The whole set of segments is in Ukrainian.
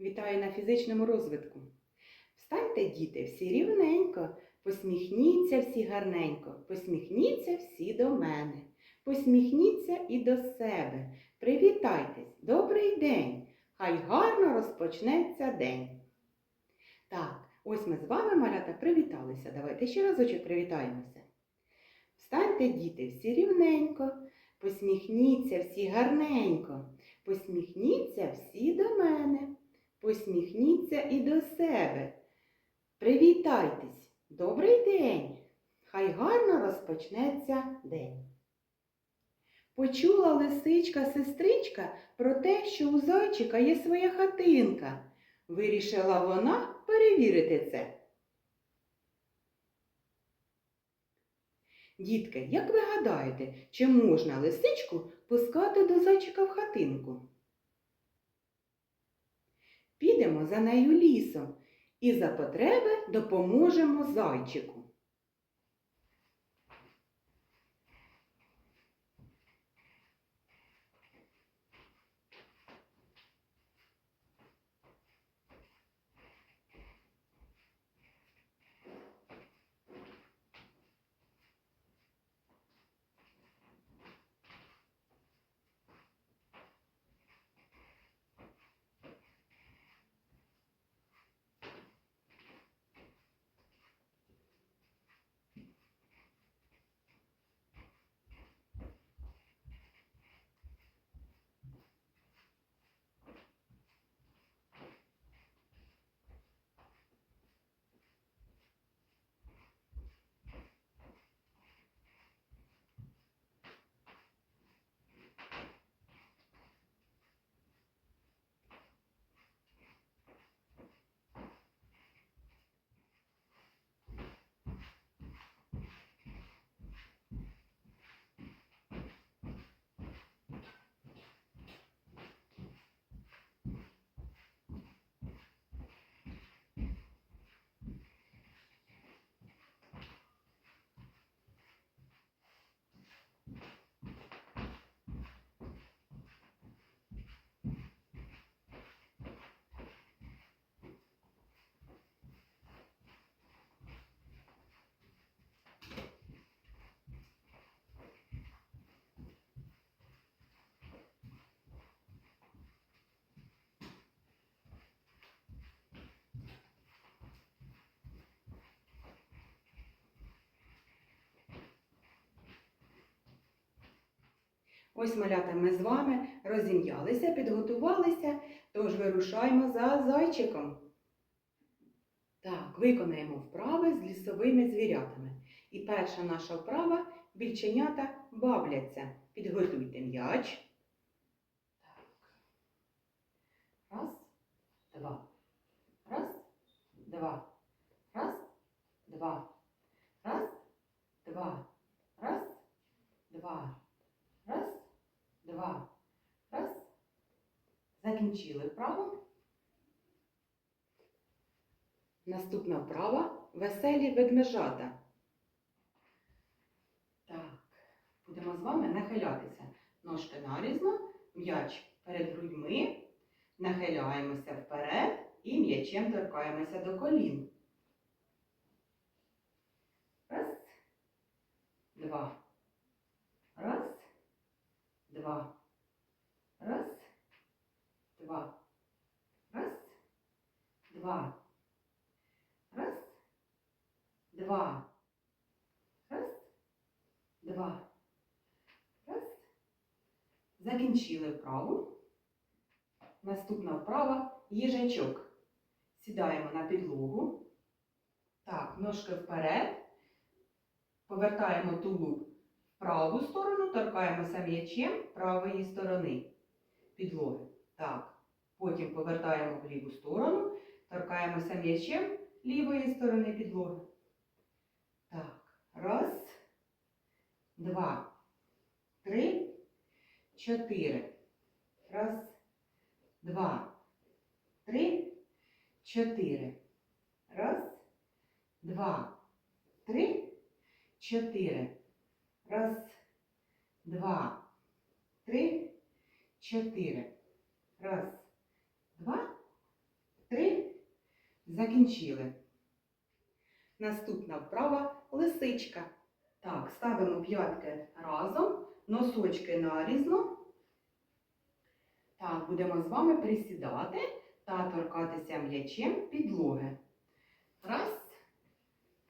Вітаю на фізичному розвитку. Встаньте, діти, всі рівненько, посміхніться всі гарненько, посміхніться всі до мене, посміхніться і до себе. Привітайтесь, добрий день! Хай гарно розпочнеться день. Так, ось ми з вами, малята, привіталися. Давайте ще разочок привітаємося. Встаньте, діти, всі рівненько, посміхніться всі гарненько, посміхніться всі до мене. Посміхніться і до себе. Привітайтесь! Добрий день! Хай гарно розпочнеться день. Почула лисичка сестричка про те, що у зайчика є своя хатинка. Вирішила вона перевірити це. Дітки, як ви гадаєте, чи можна лисичку пускати до зайчика в хатинку? Підемо за нею лісом і за потреби допоможемо зайчику. Ось малята ми з вами розім'ялися, підготувалися, тож вирушаємо за зайчиком. Так, виконаємо вправи з лісовими звірятами. І перша наша вправа більченята бабляться. Підготуйте м'яч. Раз, два. Раз, два. Раз, два. Раз, два. Раз, два. Два. Раз. Закінчили вправу. Наступна вправа веселі ведмежата. Так, будемо з вами нахилятися. Ножки нарізно, м'яч перед грудьми, нахиляємося вперед і м'ячем торкаємося до колін. Раз, два. Два. Раз, два. Раз, два. Раз, два. Раз, два. Раз. Закінчили вправу. Наступна вправа їжачок. Сідаємо на підлогу. Так, ножки вперед. Повертаємо тулуб праву сторону, торкаємося м'ячем правої сторони підлоги. Так. Потім повертаємо в ліву сторону, торкаємося м'ячем лівої сторони підлоги. Так. Раз, два, три, чотири. Раз, два, три, чотири. Раз, два, три, чотири. Раз, два, три, чотири. Раз, два, три. Закінчили. Наступна вправа лисичка. Так, ставимо п'ятки разом, носочки нарізно. Так, будемо з вами присідати та торкатися м'ячем підлоги. Раз,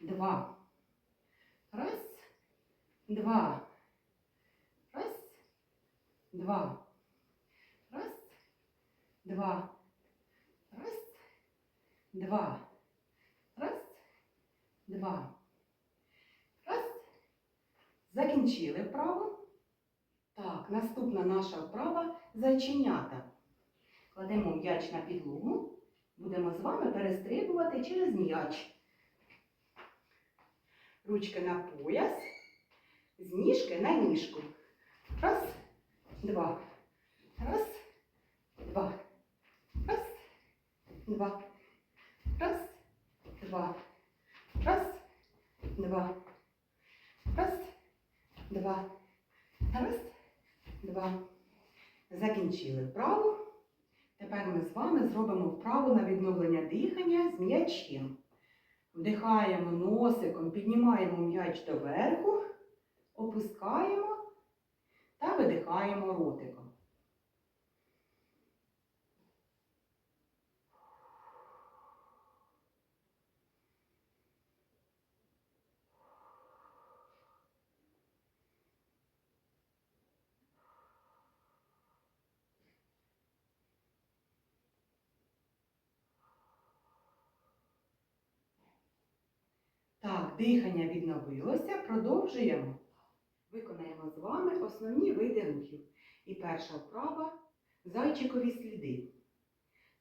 два. Раз, два. Раз, два. Раз, два. Раз, два. Раз, два. Раз. Закінчили вправу. Так, наступна наша вправа зайченята. Кладемо м'яч на підлогу. Будемо з вами перестрибувати через м'яч. Ручки на пояс, з ніжки на ніжку. Раз, два. Раз, два. Раз, два. Раз, два. Раз, два. Раз, два. Раз, два. Закінчили вправу. Тепер ми з вами зробимо вправу на відновлення дихання з м'ячем. Вдихаємо носиком, піднімаємо м'яч доверху, опускаємо та видихаємо ротиком. Так, дихання відновилося, продовжуємо. Виконаємо з вами основні види рухів. І перша вправа зайчикові сліди.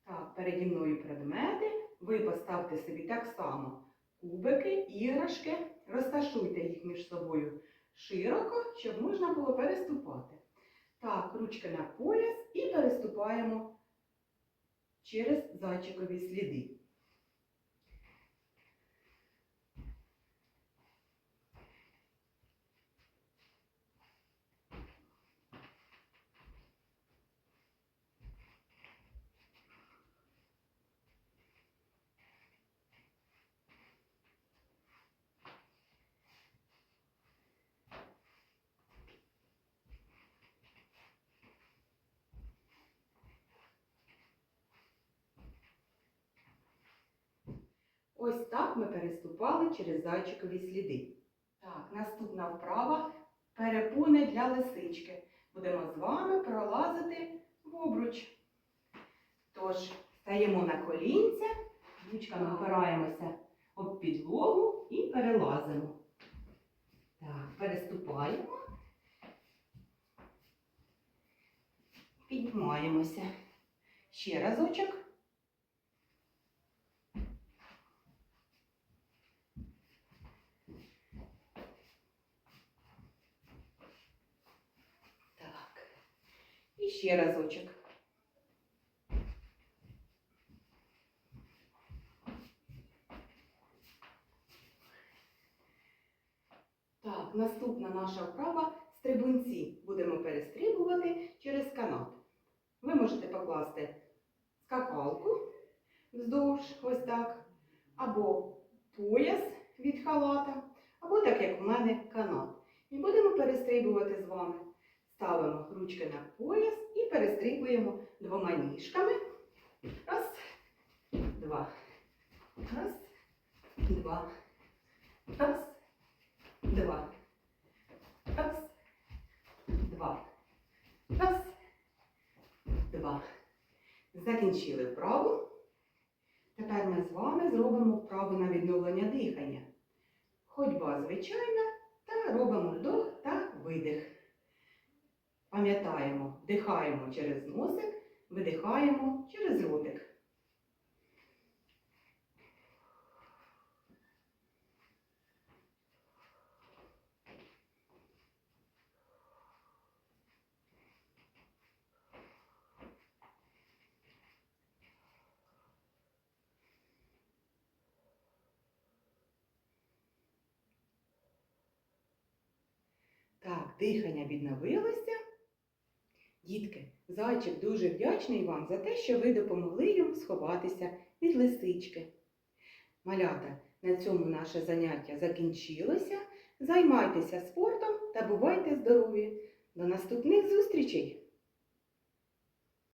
Так, переді мною предмети. Ви поставте собі так само кубики, іграшки, розташуйте їх між собою широко, щоб можна було переступати. Так, ручки на пояс і переступаємо через зайчикові сліди. Ось так ми переступали через зайчикові сліди. Так, наступна вправа перепони для лисички. Будемо з вами пролазити в обруч. Тож, стаємо на колінця, ручками опираємося об підлогу і перелазимо. Так, переступаємо. Піднімаємося. Ще разочок. Так. І ще разочок. Так, наступна наша вправа стрибунці. Будемо перестрибувати через канат. Ви можете покласти скакалку вздовж, ось так, або пояс від халата, або так як у мене канат. І будемо перестрибувати з вами. Ставимо ручки на пояс перестрибуємо двома ніжками. Раз, два. Раз, два. Раз, два. Раз, два. Раз, два. Закінчили вправу. Тепер ми з вами зробимо вправу на відновлення дихання. Ходьба звичайна та робимо вдох та видих. Пам'ятаємо, вдихаємо через носик, видихаємо через ротик. Так, дихання відновилося. Дітки, зайчик дуже вдячний вам за те, що ви допомогли йому сховатися від лисички. Малята, на цьому наше заняття закінчилося. Займайтеся спортом та бувайте здорові! До наступних зустрічей!